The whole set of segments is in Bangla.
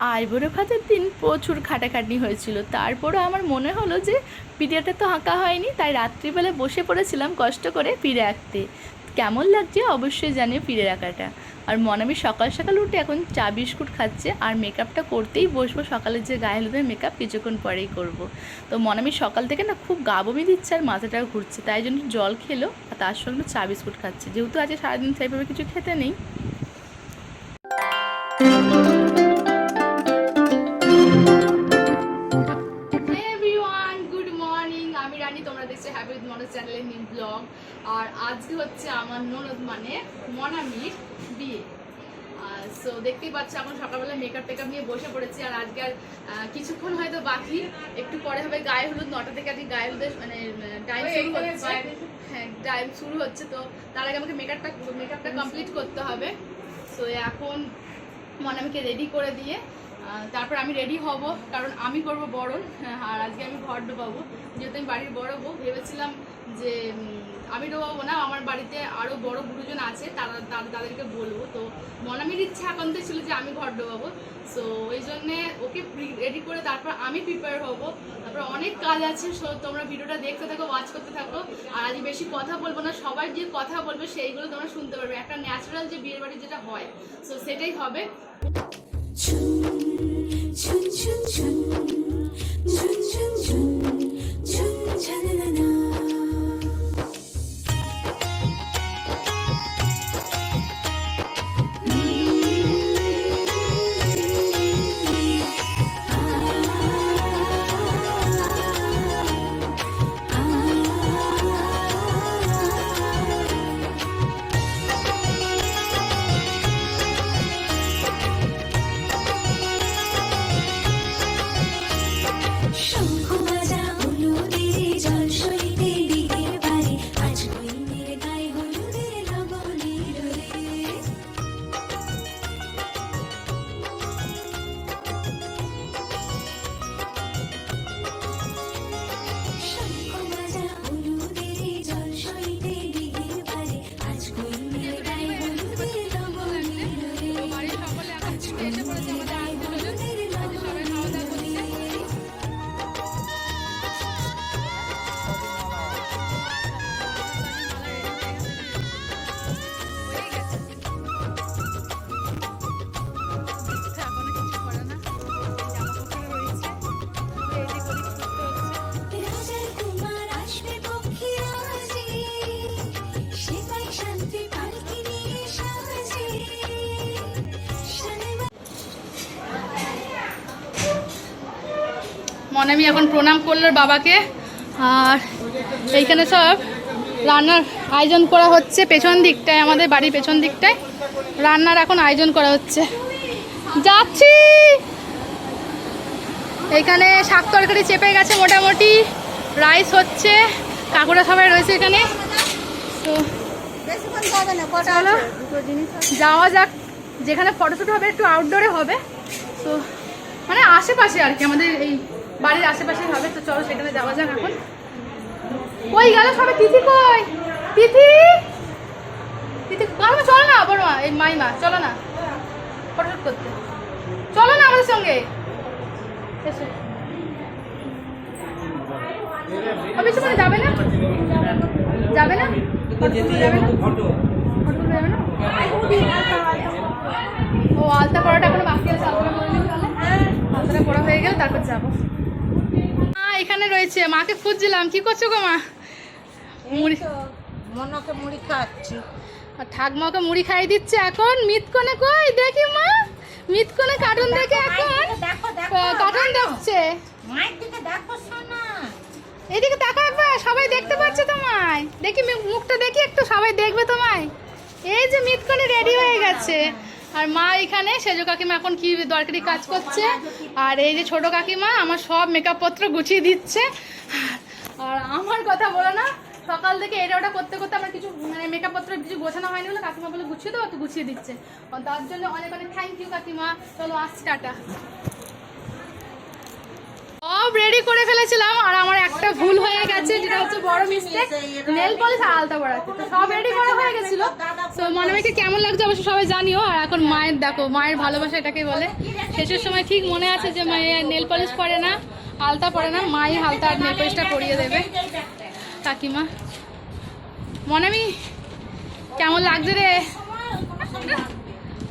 আইবুড়ো ভাতের দিন প্রচুর খাটাখাটনি হয়েছিল। তারপরও আমার মনে হলো যে পিরিয়ডটা তো আঁকা হয়নি, তাই রাত্রিবেলা বসে পড়েছিলাম কষ্ট করে পিড়ে আঁকতে। কেমন লাগছে অবশ্যই জানিও পিড়ে আঁকাটা। আর মনামি সকাল সকাল উঠে এখন চা বিস্কুট খাচ্ছে আর মেকআপটা করতেই বসবো সকালের যে গায়ে হলুদের মেকআপ কিছুক্ষণ পরেই করব। তো মনামি সকাল থেকে না খুব গা বমি দিচ্ছে আর মাথাটা ঘুরছে, তাই জন্য জল খেলো আর তার সঙ্গে চা বিস্কুট খাচ্ছে। যেহেতু আজকে সারাদিন সেইভাবে কিছু খেতে নেই। তোমরা দেখছ হ্যাপি উইথ মনোজ চ্যানেলের নিউ ব্লগ আর আজকে হচ্ছে আমার ননদ মানে মনামির বিয়ে। সো দেখতেই পাচ্ছ এখন সকালবেলা মেকআপ টেকআপ নিয়ে বসে পড়েছি। আর আজকে আর কিছুক্ষণ হয়তো বাকি। একটু পরে হবে গায়ে হলুদ নটা থেকে আজকে গায়ে হলুদের মানে টাইম শুরু হচ্ছে। হ্যাঁ টাইম শুরু হচ্ছে। তো তার আগে আমাকে মেকআপটা মেকআপটা কমপ্লিট করতে হবে। সো এখন মনামিকে রেডি করে দিয়ে তারপর আমি রেডি হব কারণ আমি করব বরণ হ্যাঁ, আর আজকে আমি ঘর ডোবাবো। যেহেতু আমি বাড়ির বড় বউ ভেবেছিলাম যে আমি ডোবাবো না আমার বাড়িতে আরও বড় গুরুজন আছে তারা তাদেরকে বলব। তো মনামির ইচ্ছা একান্ত ছিল যে আমি ঘর ডোবাবো। সো ওই জন্যে ওকে রেডি করে তারপর আমি প্রিপেয়ার হব। তারপর অনেক কাজ আছে সো তোমরা ভিডিওটা দেখতে থাকো ওয়াচ করতে থাকো। আর আজ বেশি কথা বলব না সবাই যে কথা বলবে সেইগুলো তোমরা শুনতে পারবে। একটা ন্যাচারাল যে বিয়ের বাড়ি যেটা হয় সো সেটাই হবে। ฉันฉันฉัน মনামি এখন প্রণাম করল বাবাকে। আর এইখানে সব রান্নার আয়োজন করা হচ্ছে পেছন দিকটায়, আমাদের বাড়ির পেছন দিকটায়। রান্নার এখন আয়োজন করা হচ্ছে। যাচ্ছি! এখানে শাক তরকারি চেপে গেছে মোটামুটি। রাইস হচ্ছে কাকুরা সবাই রয়েছে এখানে। তো যাওয়া যাক। যেখানে ফটোশ্যুট হবে একটু আউটডোরে হবে। তো মানে আশেপাশে আর কি, আমাদের এই বাড়ির আশেপাশে হবে, তো চলো সেখানে যাওয়া যাক এখন। কই গেল সবে তিথি কই? তিথি? তিথি বড় চলো না, বড় মা, এই মাইমা, চলো না। ফটোশুট করতে। চলো না আমাদের সঙ্গে। এসো। বেশি করে যাবে না? যাবে না? যাবে না? ও, আলতা পড়াটা এখনও বাকি আছে আলতা পড়া হয়ে গেলে, তারপর যাব। এখানে রয়েছে মাকে খুঁজছিলাম। কি করছ গো মা? মুড়ি মনকে মুড়ি খাচ্ছি। আর ঠাকমাকে মুড়ি খাইয়ে দিচ্ছে এখন। মিতকনে কই? দেখি মা। মিতকনে কার্টুন দেখে এখন। কার্টুন দেখছে। দেখো এদিকে তাকা একবার সবাই দেখতে পাচ্ছে তোমায়। দেখি মুখটা দেখি একটু সবাই দেখবে তোমায়। এই যে মিতকনে রেডি হয়ে গেছে। আর মা এখানে, সেজো কাকিমা এখন কি দরকারি কাজ করছে? আর এই যে ছোট কাকিমা, আমার সব মেকআপ পত্র গুছিয়ে দিচ্ছে। আর আমার কথা বলো না, সকাল থেকে এটা ওটা করতে করতে আমার কিছু মানে মেকআপ পত্র কিছু গোছানো হয়নি বলে কাকিমা বলে গুছিয়ে দেবো তো গুছিয়ে দিচ্ছে। তার জন্য অনেক অনেক থ্যাংক ইউ কাকিমা। চলো আসছি, টাটা। সব রেডি করে ফেলেছিলাম, আর আমার একটা ভুল হয়ে গেছে, যেটা হচ্ছে বড় মিস্টেক নেল পলিশ আলতা পড়াতে তো সব রেডি করা হয়ে গেছিল। তো মনামিকে কেমন লাগছে অবশ্য সবাই জানিও, আর এখন মায়ের দেখো, মায়ের ভালোবাসা এটাকে বলে। শেষের সময় ঠিক মনে আছে যে মায়ের নেল পলিশ পরে না আলতা পরে না, মাই হালতা আর নেল পলিশটা পরিয়ে দেবে। কাকিমা, মনামি, কেমন লাগছে রে?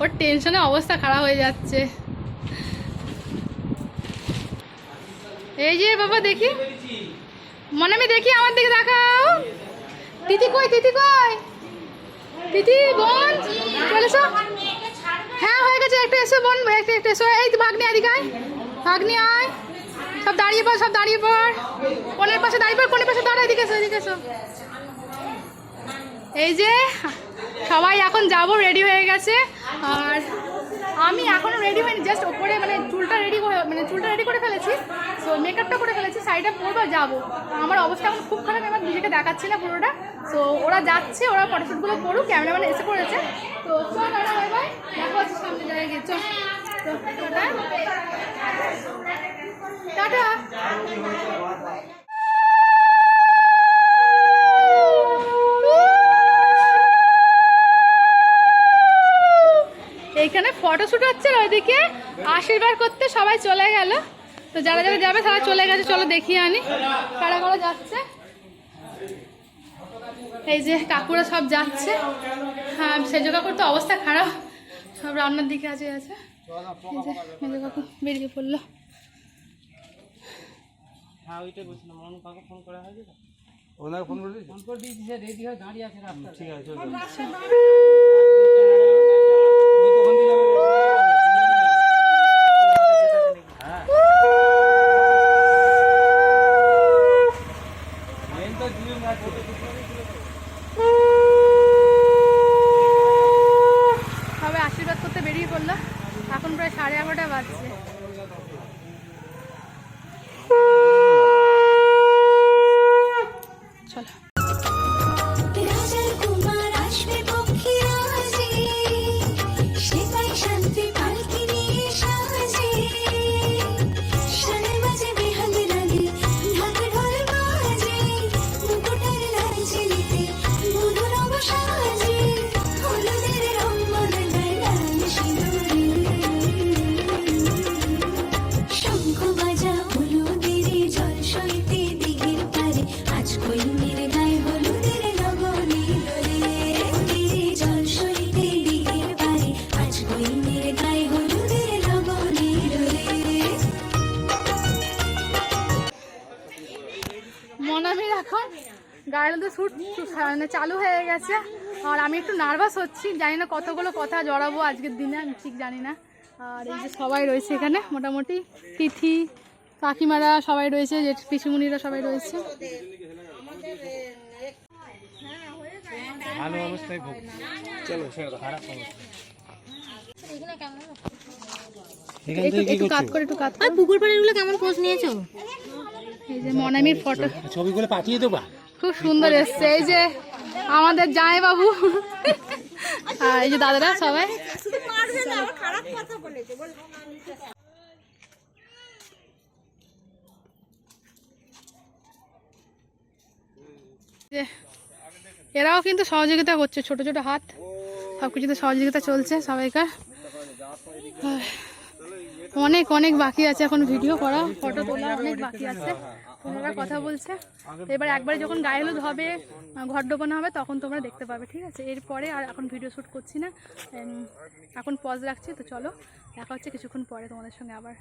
ওর টেনশনে অবস্থা খারাপ হয়ে যাচ্ছে। এই যে বাবা, দেখি। মনামি, দেখি আমার দিকে দেখাও তিথি কই তিথি কই? তিথি বোন, চলে এসো। হ্যাঁ হয়ে গেছে, একটা এসো, বোন, একটা, একটু এসো। এই তো ভাগ্নি এদিকে আয়। ভাগ্নি আয়। সব দাঁড়িয়ে পড়, সব দাঁড়িয়ে পড়। কোনের পাশে দাঁড়িয়ে পড় কোনের পাশে দাঁড়া এদিকে এসো এদিকে এসো। এই যে, সবাই এখন যাব রেডি হয়ে গেছে। আর আমি এখনও রেডি হইনি জাস্ট ওপরে মানে চুলটা রেডি মানে চুলটা রেডি করে ফেলেছি। সো মেকআপটা করে ফেলেছি শাড়িটা পরবো যাব। আমার অবস্থা এখন খুব খারাপ আমার নিজেকে দেখাচ্ছি না পুরোটা। সো ওরা যাচ্ছে, ওরা ফটোশ্যুটগুলো করুক ক্যামেরাম্যান এসে পড়েছে। তো চল হচ্ছে সামনে জায়গায় গিয়ে, চল। টাটা। আর ওইদিকে আশীর্বাদ করতে সবাই চলে গেল। তো যারা যারা যাবে তারা চলে গেছে চলো দেখিয়ে আনি। কারা কারা যাচ্ছে? এই যে কাকুরা সব যাচ্ছে। হ্যাঁ সেজ কাকুর তো অবস্থা খারাপ। সব রান্নার দিকে আছে আছে। এই যে কাকু বেরিয়ে পড়ল। হ্যাঁ ওইটাই বলছিলাম মনু কাকে ফোন করা হয়েছে তো? ফোন করে ফোন করে দিয়েছি রেডি হয়ে দাঁড়িয়ে আছে রাস্তা ঠিক আছে চল, চল। হ্যাঁ। Main তো দুজন আছে। সবাই আশীর্বাদ করতে বেরিয়ে পড়ল। এখন প্রায় সাড়ে এগারোটা বাজছে। গাড়ির তো শ্যুট মানে চালু হয়ে গেছে। আর আমি একটু নার্ভাস হচ্ছি জানি না কতগুলো কথা জড়াবো আজকের দিনে আমি ঠিক জানি না। আর এই যে সবাই রয়েছে এখানে মোটামুটি তিথি কাকিমারা সবাই রয়েছে যে পিসুমুনিরা সবাই রয়েছে। ভালো অবস্থায় ভোগ চলো খারাপ অবস্থা। একটু করে একটু কাত করে। পুকুর পাড়েরগুলো কেমন খোঁজ নিয়েছো? এই যে মনামির ফটো ছবিগুলো পাঠিয়ে দেবা। খুব সুন্দর এসছে। এই যে আমাদের জামাই বাবু আর এই যে দাদারা সবাই। এরাও কিন্তু সহযোগিতা করছে, ছোট ছোট হাত। সব কিছুতে সহযোগিতা চলছে সবাইকার। অনেক অনেক বাকি আছে। এখন ভিডিও করা ফটো তোলা অনেক বাকি আছে। তোমরা কথা বলছে। এবার একবারে যখন গায়ে হলুদ হবে ঘর ডোবানো হবে তখন তোমরা দেখতে পাবে ঠিক আছে? এরপরে আর এখন ভিডিও শ্যুট করছি না। এখন পজ রাখছি তো চলো দেখা হচ্ছে কিছুক্ষণ পরে তোমাদের সঙ্গে আবার।